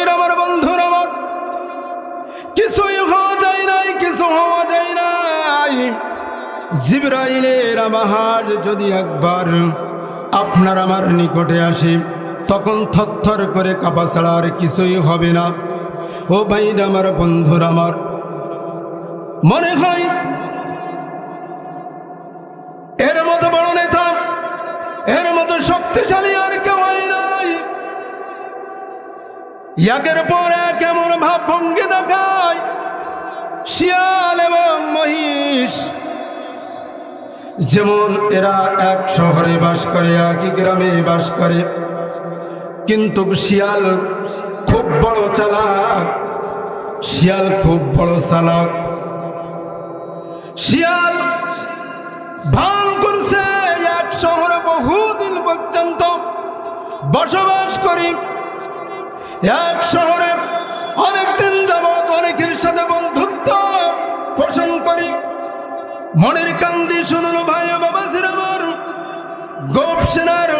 ভাইয়ের আমার বন্ধুর আমার। কিছুই হওয়া যায় নাই, কিছু হওয়া যায় নাই। জিব্রাইলের আবাহার যদি একবার আপনার আমার নিকটে আসে, তখন থরথর করে কাপা ছাড়া আর কিছুই হবে না। ও ভাইর আমার বন্ধুর আমার। মনে হয় এর মতো বড় নেতা, এর মতো শক্তিশালী আর একের পর এক এমন ভাব ভঙ্গি দেখায়? শিয়াল এবং মহিষ। যেমন এরা এক শহরে বাস করে একই গ্রামে বাস করে। কিন্তু শিয়াল খুব বড় চালাক। শিয়াল খুব বড় চালাক। শিয়াল ভান করছে এক শহরে বহুদিন পর্যন্ত বসবাস করি। এক শহরে যাবৎ অনেকের সাথে বন্ধুত্ব পোষণ করি। মনের কান্দি ভাই বাবা গোপ সেনার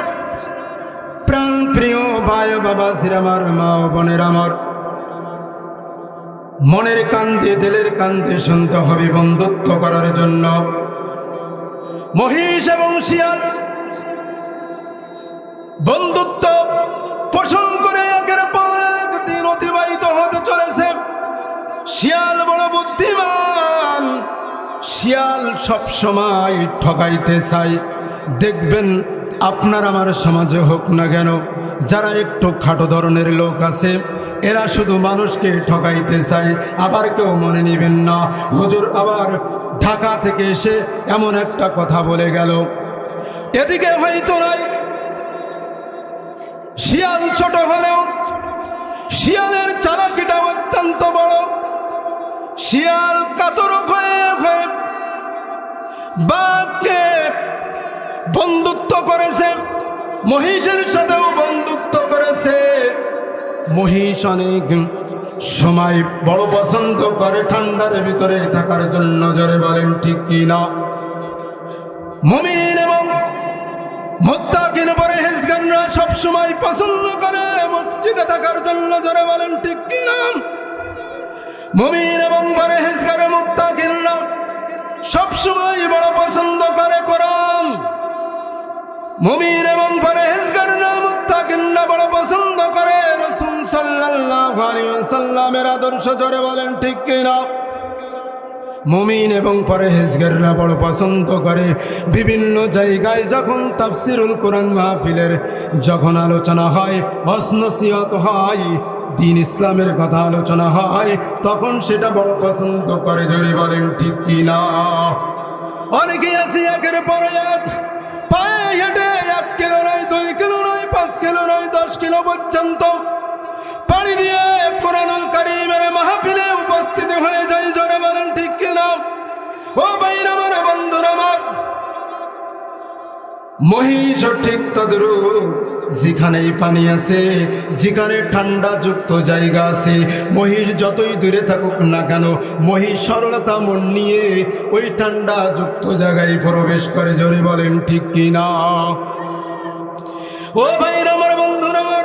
প্রাণ প্রিয় ভাই বাবা মা মনের দিলের কান্দে শুনতে হবে বন্ধুত্ব করার জন্য। মহিষ এবং শিয়াল বন্ধুত্ব পোষণ করে শিয়াল সব সময় ঠকাইতে চাই দেখবেন আপনার আমার সমাজে হোক না কেন, যারা একটু খাটো ধরনের লোক আছে, এরা শুধু মানুষকে ঠকাইতে চায়, আবার কেউ মনে নেবেন না। হুজুর আবার ঢাকা থেকে এসে এমন একটা কথা বলে গেল, এদিকে হয়তো নাই। শিয়াল ছোট হলেও বাঘকে বন্ধুত্ব করেছে, মহিষের সাথেও বন্ধুত্ব করেছে। মহিষ অনেক সময় বড় পছন্দ করে, ঠান্ডার ভিতরে থাকার জন্য জোরে বলেন, ঠিক কি না? মমিন এবং মোত্তাকিন পরে হেসগানরা সবসময় পছন্দ করে মসজিদে থাকার জন্য জোরে বলেন, ঠিক কি না? মমিন এবং পরে হেসগার মোত্তাকিনরা সবসময় বড় পছন্দ করে কোরআন। মমির এবং পরেহেজগার নাম উত্তাকিন্না বড় পছন্দ করে রসুন সাল্লাহ সাল্লামের আদর্শ ধরে বলেন, ঠিক কিনা? মুমিন এবং পরেহেজগাররা বড় পছন্দ করে। বিভিন্ন জায়গায় যখন তাফসিরুল কোরআন মাহফিলের যখন আলোচনা হয় অসনসিয়ত হয়, দিন ইসলামের কথা আলোচনা হয়, তখন সেটা বড় পছন্দ করে। জোরে বলেন, ঠিক কিনা অনেকেই আছে একের পর এক, পায়ে হেঁটে এক কিলো নয়, দুই কিলো নয়, পাঁচ কিলো নয়, দশ কিলো পর্যন্ত মহিষ ঠিক তদ্রুপ যেখানেই পানি আছে, যেখানে ঠান্ডা যুক্ত জায়গা আছে, মহিষ যতই দূরে থাকুক না কেন, মহিষ সরলতা মন নিয়ে ওই ঠান্ডা যুক্ত জায়গায় প্রবেশ করে। জোরে বলেন, ঠিক কি না? ও ভাইর আমার বন্ধুর আমার,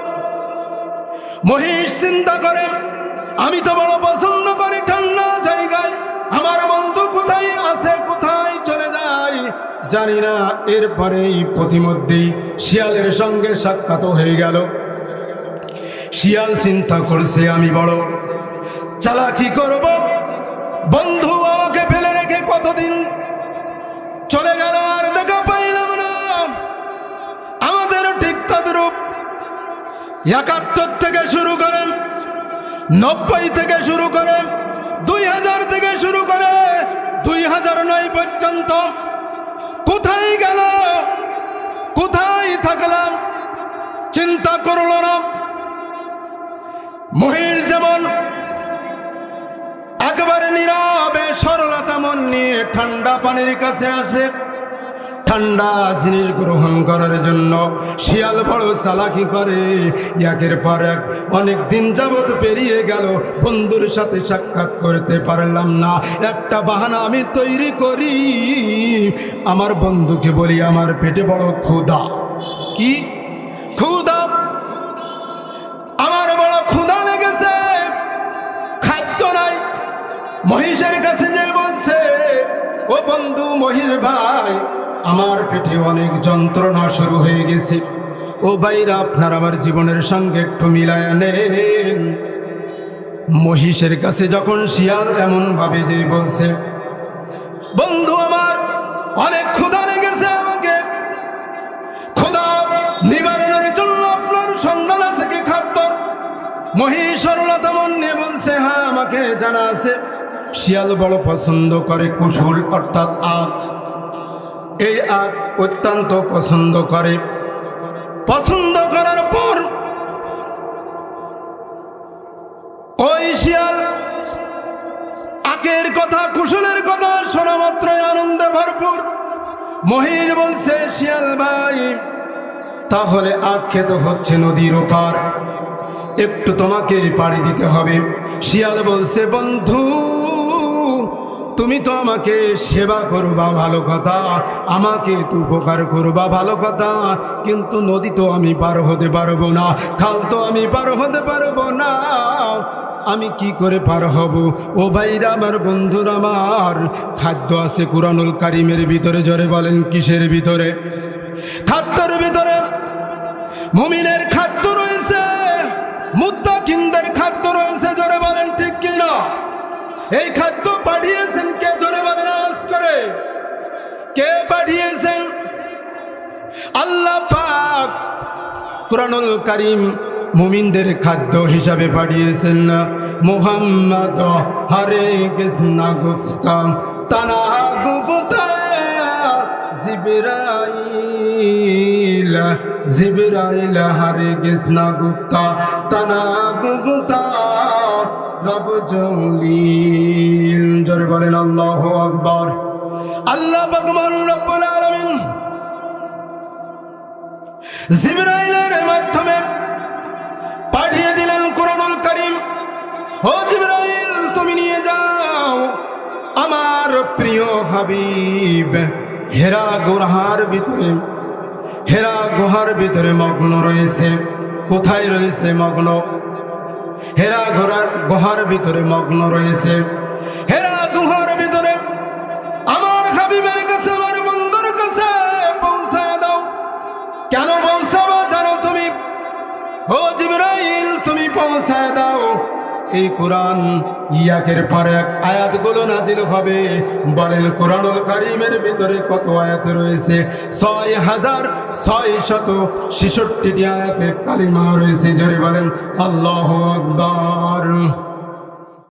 মহিষ চিন্তা করে, আমি তো বড় পছন্দ জানি না এরপরেই প্রতিমধ্যেই শিয়ালের সঙ্গে সাক্ষাৎ হয়ে গেল। শিয়াল চিন্তা করছে, আমি বড় চালাকি করব। বন্ধু, আমাকে ফেলে রেখে কতদিন চলে গেল আর দেখা পাইলাম না। আমাদের ঠিক তদ্রূপ একাত্তর থেকে শুরু করেন নব্বই থেকে শুরু করে দুই হাজার থেকে শুরু করে দুই হাজার নয় পর্যন্ত কোথায় গেল? কোথায় থাকলাম? চিন্তা করল না। মহির যেমন একবারে নীরবে সরলতা মন নিয়ে ঠান্ডা পানির কাছে আসে ঠান্ডা জিনিস গ্রহণ করার জন্য শিয়াল বড় চালাকি করে। একের পর এক অনেক দিন যাবৎ পেরিয়ে গেল। বন্ধুর সাথে সাক্ষাৎ করতে পারলাম না। একটা বাহানা আমি তৈরি করি। আমার বন্ধুকে বলি, আমার পেটে বড় ক্ষুদা কি? ক্ষুদা আমার বড় ক্ষুদা লেগেছে। খাদ্য নাই। মহিষের কাছে যে বলছে, ও বন্ধু মহিষ ভাই আমার পেটে অনেক যন্ত্রণা শুরু হয়ে গেছে। ও বাইরা আপনার আমার জীবনের সঙ্গে একটু মিলায় নেন। মহিষের কাছে যখন শিয়াল এমন ভাবে যে বলছে, বন্ধু আমার, অনেক ক্ষুধা লেগেছে আমাকে। ক্ষুধা নিবারণের জন্য আপনার সন্ধান আছে কি খাদ্যর? মহিষ সরলতা মন নিয়ে বলছে হ্যাঁ আমাকে জানা আছে। শিয়াল বড় পছন্দ করে কুশুল অর্থাৎ আখ। এই আখ অত্যন্ত পছন্দ করে। পছন্দ করার পর ওই শিয়াল আকের কথা, কুশলের কথা শোনা মাত্রই আনন্দে ভরপুর। মহির বলছে, শিয়াল ভাই, তাহলে আখ খেতে হচ্ছে নদীর ওপার। একটু তোমাকে পাড়ি দিতে হবে। শিয়াল বলছে, বন্ধু তুমি তো আমাকে সেবা করবা ভালো কথা, আমাকে তো উপকার করবা ভালো কথা, কিন্তু নদী তো আমি পার হতে পারব না, খাল তো আমি পার হতে পারব না, আমি কি করে পার হব? ও ভাইরা আমার বন্ধুরা আমার, খাদ্য আছে কুরানুল কারিমের ভিতরে, জরে বলেন কিসের ভিতরে? খাদ্যের ভিতরে মুমিনের খাদ্য রয়েছে, মুত্তাকিনদের খাদ্য রয়েছে, জরে বলেন ঠিক কিনা? এই খাদ্য কুরআনুল কারীম মুমিনদের খাদ্য হিসাবে পাঠিয়েছেন। মোহাম্মদ, হরে কৃষ্ণ গুফতাম তানা গুফতা, জিবরাইল হরে কৃষ্ণ গুপ্তা তানা গুপ্তা রব জলিল। জোরে বলেন, আল্লাহ আকবর। আল্লাহ ভগবান রব্বুল আলামিন জিবরাইলের মাধ্যমে পাঠিয়ে দিলেন কোরআনুল করিম। ও জিবরাইল, তুমি নিয়ে যাও আমার প্রিয় হাবিব। হেরা ভিতরে, হেরা গুহার ভিতরে মগ্ন রয়েছে। কোথায় রয়েছে মগ্ন? হেরা ঘোড়ার গুহার ভিতরে মগ্ন রয়েছে। হেরা গুহার ভিতরে, আমার হাবিবের কাছে আমার কেন পৌঁছাবো জানো তুমি? ও জিবরাইল, তুমি পৌঁছায় দাও। এই কোরআন ইয়াকের পর এক আয়াতগুলো নাজিল হবে। বলেন কোরআনুল কারিমের ভিতরে কত আয়াত রয়েছে? ছয় হাজার ছয় শত ছেষট্টিটি আয়াতের কালিমা রয়েছে। জোরে বলেন, আল্লাহ আকবার।